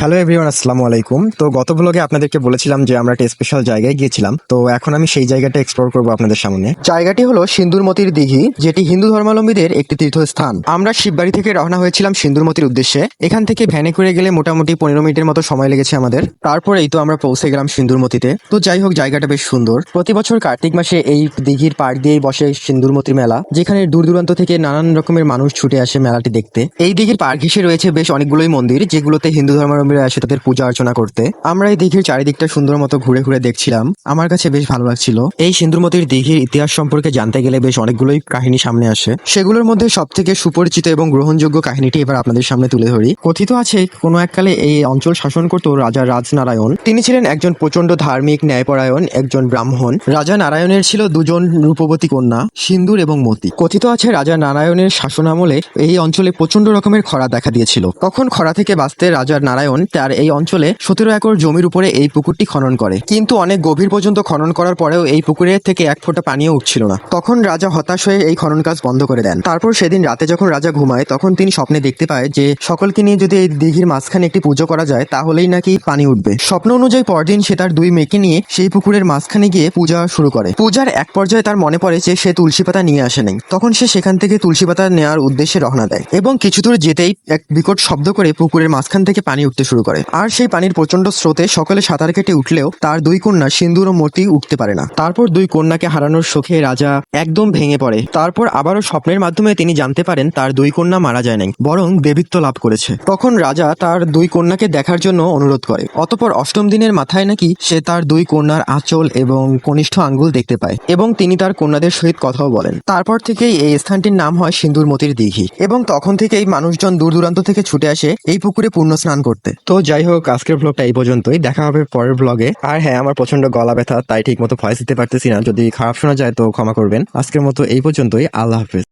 Hello everyone, আসসালামু আলাইকুম। তো গত ব্লগে আপনাদেরকে বলেছিলাম যে আমরা একটা স্পেশাল জায়গায় গিয়েছিলাম। তো এখন আমি সেই জায়গাটা এক্সপ্লোর করব আপনাদের সামনে। জায়গাটি হলো সিন্দুরমতির দিঘি, যেটি হিন্দু ধর্মাবলম্বীদের একটি তীর্থস্থান। আমরা শিববাড়ি থেকে রওনা হয়েছিলাম সিন্দুরমতির উদ্দেশ্যে। এখান থেকে ভ্যানে করে গেলে মোটামুটি পনেরো মিনিটের মতো সময় লেগেছে আমাদের। তারপরেই তো আমরা পৌঁছে গেলাম সিন্দুরমতিতে তো যাই হোক, জায়গাটা বেশ সুন্দর। প্রতি বছর কার্তিক মাসে এই দিঘির পাড় দিয়েই বসে সিন্দুরমতি মেলা, যেখানে দূর দূরান্ত থেকে নানান রকমের মানুষ ছুটে আসে মেলাটি দেখতে। এই দিঘির পাড় ঘেসে রয়েছে বেশ অনেকগুলোই মন্দির, যেগুলোতে হিন্দু ধর্মাবলম্বীরা আসে তাদের পূজা অর্চনা করতে, আমরা এই দিঘির চারিদিকটা সুন্দর মতো ঘুরে ঘুরে দেখছিলাম। আমার কাছে বেশ ভালো লাগছিল। এই সিন্দুরমতির দিঘির ইতিহাস সম্পর্কে জানতে গেলে বেশ অনেকগুলোই কাহিনী সামনে আসে। সেগুলোর মধ্যে সব থেকে সুপরিচিত এবং গ্রহণযোগ্য কাহিনীটি এবার আপনাদের সামনে তুলে ধরি। কথিত আছে, কোনো এককালে এই অঞ্চল শাসন করত রাজা রাজনারায়ণ। তিনি ছিলেন একজন প্রচণ্ড ধার্মিক ন্যায়পরায়ণ, একজন ব্রাহ্মণ। রাজা নারায়ণের ছিল দুজন রূপবতী কন্যা, সিন্দুর এবং মতি। কথিত আছে, রাজা নারায়ণের শাসনামলে এই অঞ্চলে প্রচণ্ড রকমের খরা দেখা দিয়েছিল। তখন খরা থেকে বাঁচতে রাজা নারায়ণ তার এই অঞ্চলে সতেরো একর জমির উপরে এই পুকুরটি খনন করে। কিন্তু অনেক গভীর পর্যন্ত খনন করার পরেও এই পুকুরের থেকে এক ফোঁটা পানিও উঠছিল না। তখন রাজা হতাশ হয়ে এই খনন কাজ বন্ধ করে দেন। তারপর সেদিন রাতে যখন রাজা ঘুমায়, তখন তিনি স্বপ্নে দেখতে পায় যে সকলকে নিয়ে যদি এই দিঘির মাঝখানে একটি পুজো করা যায়, তাহলেই নাকি পানি উঠবে। স্বপ্ন অনুযায়ী পরদিন সে তার দুই মেয়েকে নিয়ে সেই পুকুরের মাঝখানে গিয়ে পূজা শুরু করে। পূজার এক পর্যায়ে তার মনে পড়ে যে সে তুলসী পাতা নিয়ে আসে নাই। তখন সে সেখান থেকে তুলসী পাতা নেওয়ার উদ্দেশ্যে রওনা দেয় এবং কিছু দূর যেতেই এক বিকট শব্দ করে পুকুরের মাঝখান থেকে পানি উঠতে শুরু করে। আর সেই পানির প্রচণ্ড স্রোতে সকলে সাঁতার কেটে উঠলেও তার দুই কন্যা সিন্দুর ও মূর্তি উঠতে পারে না। তারপর দুই কন্যাকে হারানোর শোকে রাজা একদম ভেঙে পড়ে। তারপর আবারও স্বপ্নের মাধ্যমে তিনি জানতে পারেন তার দুই কন্যা মারা যায় নাই, বরং দেবিত্ব লাভ করেছে। তখন রাজা তার দুই কন্যাকে দেখার জন্য অনুরোধ করে। অতপর অষ্টম দিনের মাথায় নাকি সে তার দুই কন্যার আঁচল এবং কনিষ্ঠ আঙ্গুল দেখতে পায় এবং তিনি তার কন্যাদের সহিত কথাও বলেন। তারপর থেকেই এই স্থানটির নাম হয় সিন্দুর মতির দিঘি এবং তখন থেকেই মানুষজন দূর দূরান্ত থেকে ছুটে আসে এই পুকুরে পূর্ণ স্নান করতে। তো যাই হোক, আজকের ব্লগটা এই পর্যন্তই। দেখা হবে পরের ব্লগে আর হ্যাঁ আমার প্রচণ্ড গলা ব্যথা, তাই ঠিক মতো ভয়েস দিতে পারতেছি না। যদি খারাপ শোনা যায় তো ক্ষমা করবেন। আজকের মতো এই পর্যন্তই। আল্লাহ হাফেজ।